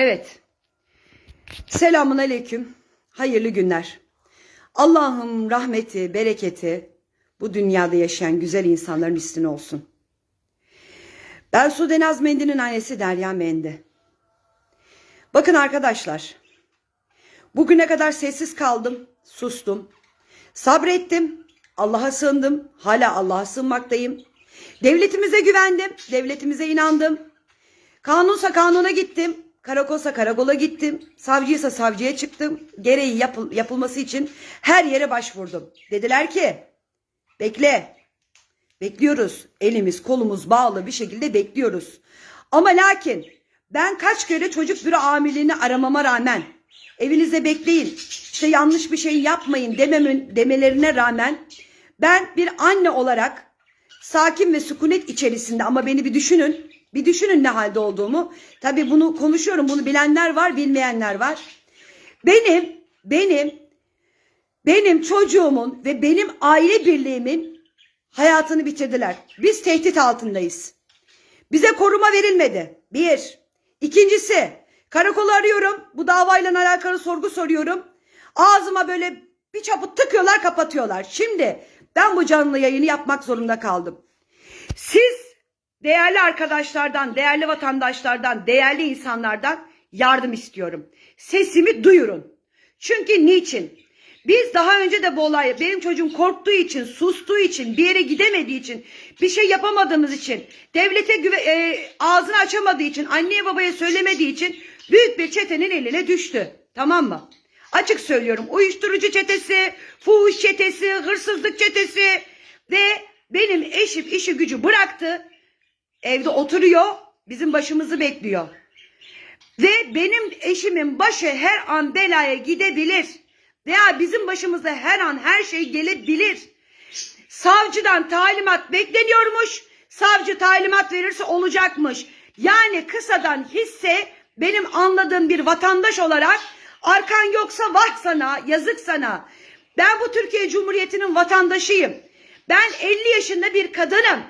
Evet. Selamun aleyküm. Hayırlı günler. Allah'ım rahmeti, bereketi bu dünyada yaşayan güzel insanların üstüne olsun. Ben Sudenaz Mendi'nin annesi Derya Mendi. Bakın arkadaşlar. Bugüne kadar sessiz kaldım, sustum. Sabrettim, Allah'a sığındım, hala Allah'a sığınmaktayım. Devletimize güvendim, devletimize inandım. Kanunsa kanuna gittim. Karakolsa karakola gittim. Savcıysa savcıya çıktım. Gereği yapıl- yapılması için her yere başvurdum. Dediler ki bekle. Bekliyoruz. Elimiz kolumuz bağlı bir şekilde bekliyoruz. Ama lakin ben kaç kere çocuk büro amirliğini aramama rağmen evinizde bekleyin. işte yanlış bir şey yapmayın dememin, demelerine rağmen ben bir anne olarak sakin ve sükunet içerisinde ama beni bir düşünün. Bir düşünün ne halde olduğumu. Tabii bunu konuşuyorum. Bunu bilenler var, bilmeyenler var. Benim, benim, benim çocuğumun ve benim aile birliğimin hayatını bitirdiler. Biz tehdit altındayız. Bize koruma verilmedi. Bir. İkincisi, karakolu arıyorum. Bu davayla alakalı sorgu soruyorum. Ağzıma böyle bir çaput tıkıyorlar, kapatıyorlar. Şimdi ben bu canlı yayını yapmak zorunda kaldım. Siz değerli arkadaşlardan, değerli vatandaşlardan, değerli insanlardan yardım istiyorum. Sesimi duyurun. Çünkü niçin? Biz daha önce de bu olayı benim çocuğum korktuğu için, sustuğu için, bir yere gidemediği için, bir şey yapamadığımız için, devlete güve, e, ağzını açamadığı için, anneye babaya söylemediği için büyük bir çetenin eline düştü. Tamam mı? Açık söylüyorum. Uyuşturucu çetesi, fuhuş çetesi, hırsızlık çetesi ve benim eşim işi gücü bıraktı. Evde oturuyor, bizim başımızı bekliyor. Ve benim eşimin başı her an belaya gidebilir. Veya bizim başımıza her an her şey gelebilir. Savcıdan talimat bekleniyormuş. Savcı talimat verirse olacakmış. Yani kısadan hisse benim anladığım bir vatandaş olarak arkan yoksa vah sana, yazık sana. Ben bu Türkiye Cumhuriyeti'nin vatandaşıyım. Ben 50 yaşında bir kadınım.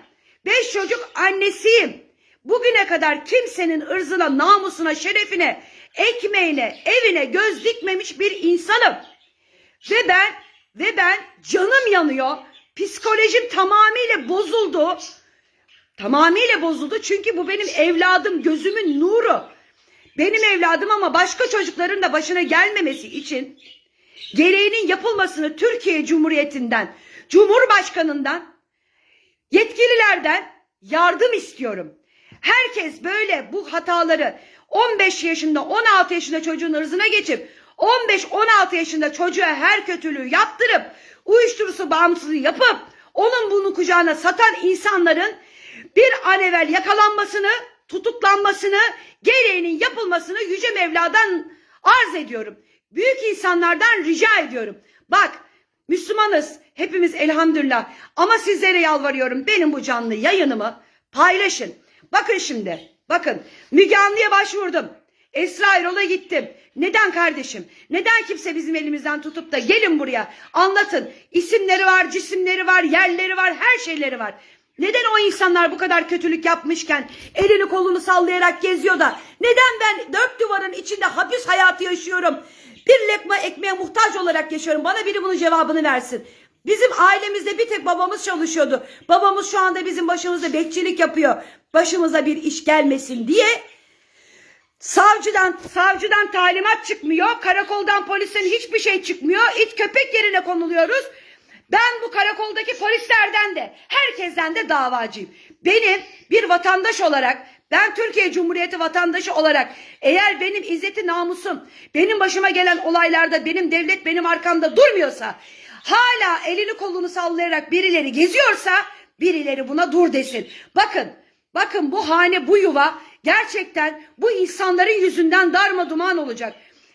5 çocuk annesiyim. Bugüne kadar kimsenin ırzına, namusuna, şerefine, ekmeğine, evine göz dikmemiş bir insanım. Ve ben ve ben canım yanıyor. Psikolojim tamamıyla bozuldu. Tamamıyla bozuldu çünkü bu benim evladım, gözümün nuru. Benim evladım ama başka çocukların da başına gelmemesi için gereğinin yapılmasını Türkiye Cumhuriyeti'nden, Cumhurbaşkanı'ndan, yetkililerden yardım istiyorum. Herkes böyle bu hataları 15 yaşında 16 yaşında çocuğun ırzına geçip 15-16 yaşında çocuğa her kötülüğü yaptırıp uyuşturucu bağımsızlığı yapıp onun bunu kucağına satan insanların bir an evvel yakalanmasını, tutuklanmasını, gereğinin yapılmasını Yüce Mevla'dan arz ediyorum. Büyük insanlardan rica ediyorum. Bak Müslümanız hepimiz elhamdülillah ama sizlere yalvarıyorum benim bu canlı yayınımı paylaşın. Bakın şimdi bakın Müge Anlı'ya başvurdum. Esra Erol'a gittim. Neden kardeşim? Neden kimse bizim elimizden tutup da gelin buraya anlatın. İsimleri var, cisimleri var, yerleri var, her şeyleri var. Neden o insanlar bu kadar kötülük yapmışken elini kolunu sallayarak geziyor da neden ben dört duvarın içinde hapis hayatı yaşıyorum? Bir lekma ekmeğe muhtaç olarak yaşıyorum. Bana biri bunun cevabını versin. Bizim ailemizde bir tek babamız çalışıyordu. Babamız şu anda bizim başımızda bekçilik yapıyor. Başımıza bir iş gelmesin diye Savcıdan savcıdan talimat çıkmıyor. Karakoldan polisten hiçbir şey çıkmıyor. İt köpek yerine konuluyoruz. Ben bu karakoldaki polislerden de herkesten de davacıyım. Benim bir vatandaş olarak ben Türkiye Cumhuriyeti vatandaşı olarak eğer benim izzeti namusum benim başıma gelen olaylarda benim devlet benim arkamda durmuyorsa hala elini kolunu sallayarak birileri geziyorsa birileri buna dur desin. Bakın bakın bu hane bu yuva gerçekten bu insanların yüzünden darma duman olacak.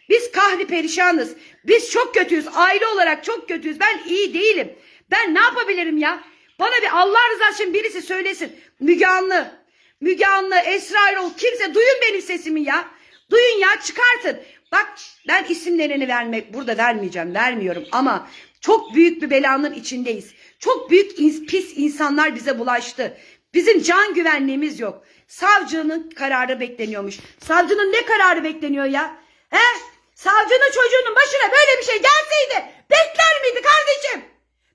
Biz kahri perişanız. Biz çok kötüyüz. Aile olarak çok kötüyüz. Ben iyi değilim. Ben ne yapabilirim ya? Bana bir Allah rızası için birisi söylesin. Müge Anlı, Müge Anlı, Esra Erol kimse duyun benim sesimi ya. Duyun ya çıkartın. Bak ben isimlerini vermek burada vermeyeceğim. Vermiyorum ama çok büyük bir belanın içindeyiz. Çok büyük pis insanlar bize bulaştı. Bizim can güvenliğimiz yok. Savcının kararı bekleniyormuş. Savcının ne kararı bekleniyor ya? He? Savcının çocuğunun başına böyle bir şey gelseydi bekler miydi kardeşim?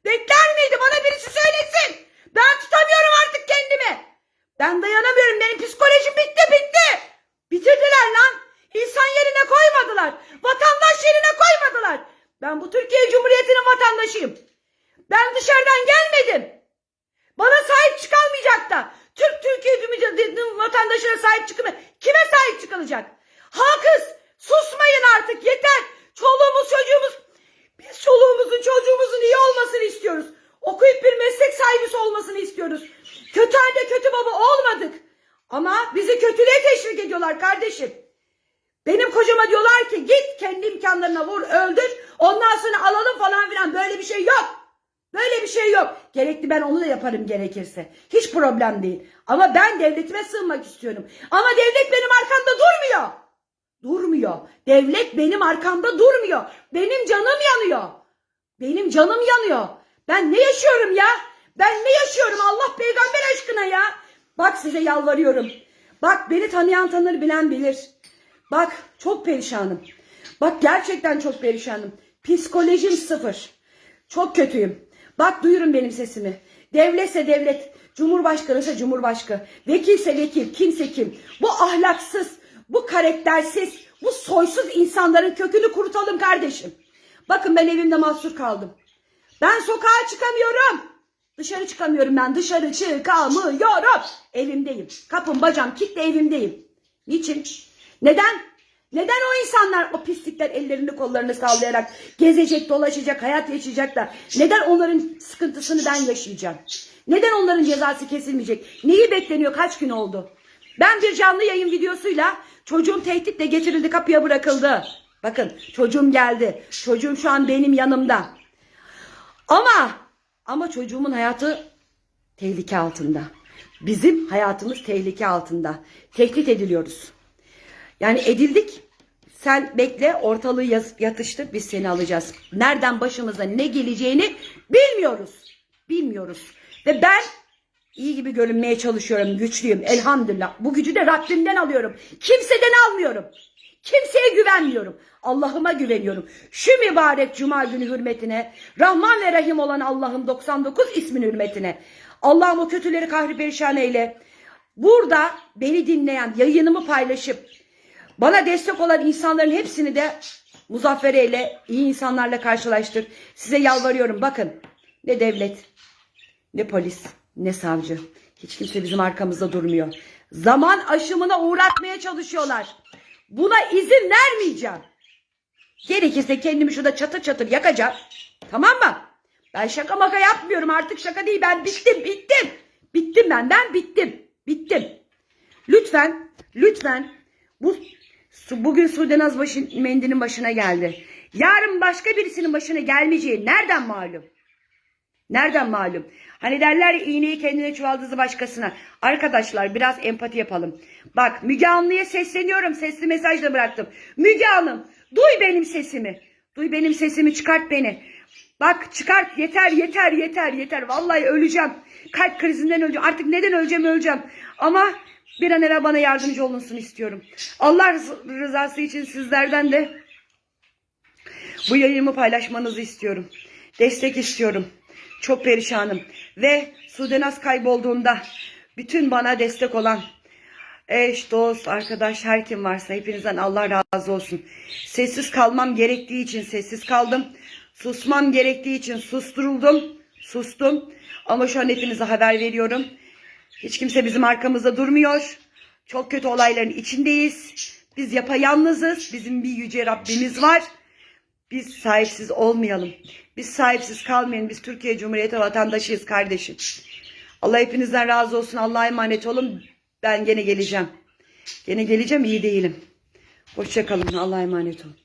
Bekler miydi? Bana birisi söylesin. Ben tutamıyorum artık kendimi. Ben dayanamıyorum. Benim psikolojim bitti bitti. Bitirdiler lan. İnsan yerine koymadılar. Vatandaş yerine koymadılar. Ben bu Türkiye Cumhuriyeti'nin vatandaşıyım. Ben dışarıdan gelmedim. Bana sahip çıkalmayacak da. Türk Türkiye Cumhuriyeti'nin vatandaşına sahip çıkılmıyor. Kime sahip çıkılacak? Ha kız susmayın artık yeter. Çoluğumuz çocuğumuz. Biz çoluğumuzun çocuğumuzun iyi olmasını istiyoruz. Okuyup bir meslek sahibi olmasını istiyoruz. Kötü anne kötü baba olmadık. Ama bizi kötülüğe teşvik ediyorlar kardeşim. Benim kocama diyorlar ki git kendi imkanlarına vur öldür ondan sonra alalım falan filan böyle bir şey yok. Böyle bir şey yok. Gerekli ben onu da yaparım gerekirse. Hiç problem değil. Ama ben devletime sığınmak istiyorum. Ama devlet benim arkamda durmuyor. Durmuyor. Devlet benim arkamda durmuyor. Benim canım yanıyor. Benim canım yanıyor. Ben ne yaşıyorum ya? Ben ne yaşıyorum Allah peygamber aşkına ya? Bak size yalvarıyorum. Bak beni tanıyan tanır bilen bilir. Bak çok perişanım. Bak gerçekten çok perişanım. Psikolojim sıfır. Çok kötüyüm. Bak duyurun benim sesimi. Devletse devlet, cumhurbaşkanı ise cumhurbaşkanı, vekilse vekil, kimse kim. Bu ahlaksız, bu karaktersiz, bu soysuz insanların kökünü kurutalım kardeşim. Bakın ben evimde mahsur kaldım. Ben sokağa çıkamıyorum. Dışarı çıkamıyorum ben. Dışarı çıkamıyorum. Evimdeyim. Kapım bacam kitle evimdeyim. Niçin? Neden? Neden o insanlar o pislikler ellerini kollarını sallayarak gezecek, dolaşacak, hayat yaşayacaklar? Neden onların sıkıntısını ben yaşayacağım? Neden onların cezası kesilmeyecek? Neyi bekleniyor? Kaç gün oldu? Ben bir canlı yayın videosuyla çocuğum tehditle getirildi kapıya bırakıldı. Bakın çocuğum geldi. Çocuğum şu an benim yanımda. Ama ama çocuğumun hayatı tehlike altında. Bizim hayatımız tehlike altında. Tehdit ediliyoruz. Yani edildik. Sen bekle ortalığı yatıştır biz seni alacağız. Nereden başımıza ne geleceğini bilmiyoruz. Bilmiyoruz. Ve ben iyi gibi görünmeye çalışıyorum. Güçlüyüm elhamdülillah. Bu gücü de Rabbimden alıyorum. Kimseden almıyorum. Kimseye güvenmiyorum. Allah'ıma güveniyorum. Şu mübarek cuma günü hürmetine, Rahman ve Rahim olan Allah'ın 99 ismin hürmetine. Allah'ım o kötüleri kahri perişan eyle. Burada beni dinleyen, yayınımı paylaşıp bana destek olan insanların hepsini de muzaffer eyle, iyi insanlarla karşılaştır. Size yalvarıyorum bakın ne devlet, ne polis, ne savcı. Hiç kimse bizim arkamızda durmuyor. Zaman aşımına uğratmaya çalışıyorlar. Buna izin vermeyeceğim. Gerekirse kendimi şurada çatır çatır yakacağım. Tamam mı? Ben şaka maka yapmıyorum artık şaka değil ben bittim bittim. Bittim ben ben bittim. Bittim. Lütfen lütfen bu su- bugün Sudenaz başın, mendinin başına geldi. Yarın başka birisinin başına gelmeyeceği nereden malum? Nereden malum? Hani derler ya iğneyi kendine çuvaldızı başkasına. Arkadaşlar biraz empati yapalım. Bak Müge Anlı'ya sesleniyorum. Sesli mesaj da bıraktım. Müge Hanım duy benim sesimi. Duy benim sesimi çıkart beni. Bak çıkart yeter yeter yeter yeter. Vallahi öleceğim. Kalp krizinden öleceğim. Artık neden öleceğim öleceğim. Ama bir an evvel bana yardımcı olunsun istiyorum. Allah rız- rızası için sizlerden de bu yayımı paylaşmanızı istiyorum. Destek istiyorum. Çok perişanım. Ve Sudenaz kaybolduğunda bütün bana destek olan eş, dost, arkadaş her kim varsa hepinizden Allah razı olsun. Sessiz kalmam gerektiği için sessiz kaldım. Susmam gerektiği için susturuldum. Sustum. Ama şu an hepinize haber veriyorum. Hiç kimse bizim arkamızda durmuyor. Çok kötü olayların içindeyiz. Biz yapayalnızız. Bizim bir yüce Rabbimiz var. Biz sahipsiz olmayalım. Biz sahipsiz kalmayalım. Biz Türkiye Cumhuriyeti vatandaşıyız kardeşim. Allah hepinizden razı olsun. Allah'a emanet olun. Ben gene geleceğim. Gene geleceğim iyi değilim. Hoşçakalın. Allah'a emanet olun.